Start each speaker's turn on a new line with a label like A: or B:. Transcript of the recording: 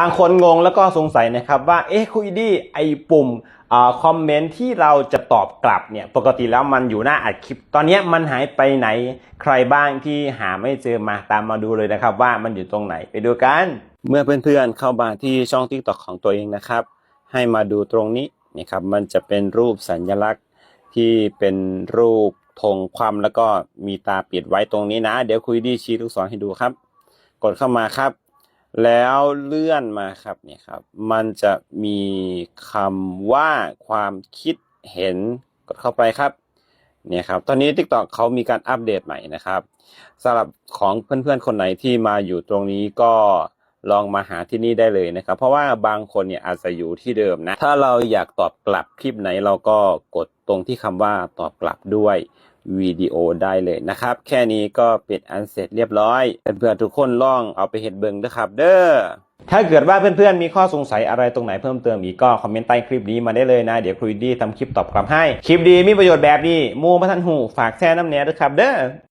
A: บางคนงงแล้วก็สงสัยนะครับว่าเอ๊ะคุยดีไอปุ่มคอมเมนต์ที่เราจะตอบกลับเนี่ยปกติแล้วมันอยู่หน้าอัดคลิป ตอนนี้มันหายไปไหนใครบ้างที่หาไม่เจอมาตามมาดูเลยนะครับ ว่ามันอยู่ตรงไหนไปดูกัน เมื่อเพื่อนๆเข้ามาที่ช่อง TikTok ของตัวเองนะครับ ให้มาดูตรงนี้นี่ครับมันจะเป็นรูปสัญลักษณ์ที่เป็นรูปธงความแล้วก็มีตาปิดไว้ตรงนี้นะ เดี๋ยวคุยดีชี้ลูกศรให้ดูครับ กดเข้ามาครับ แล้วเลื่อนมาครับเนี่ยครับ มันจะมีคำว่าความคิดเห็นกดเข้าไปครับเนี่ยครับ ตอนนี้ TikTok เขามีการอัปเดตใหม่นะครับสำหรับของเพื่อนๆคนไหนที่มาอยู่ตรงนี้ก็ ลองมาหาที่นี่ได้เลยนะครับ เพราะว่าบางคนเนี่ยอาจจะอยู่ที่เดิมนะ ถ้าเราอยากตอบกลับคลิปไหนเราก็กดตรงที่คำว่าตอบกลับด้วยวิดีโอได้เลยนะครับ แค่นี้ก็เป็นอันเสร็จเรียบร้อยเพื่อนๆทุกคนลองเอาไปเห็ดเบิงนะครับ เด้อถ้าเกิดว่าเพื่อนๆมีข้อสงสัยอะไรตรงไหนเพิ่มเติมอีกก็คอมเมนต์ใต้คลิปนี้มาได้เลยนะ เดี๋ยวครูดีทำคลิปตอบกลับให้ คลิปดีมีประโยชน์แบบนี้มูพัทันหูฝากแชร์น้ำเนี้ยด้วยครับเด้อ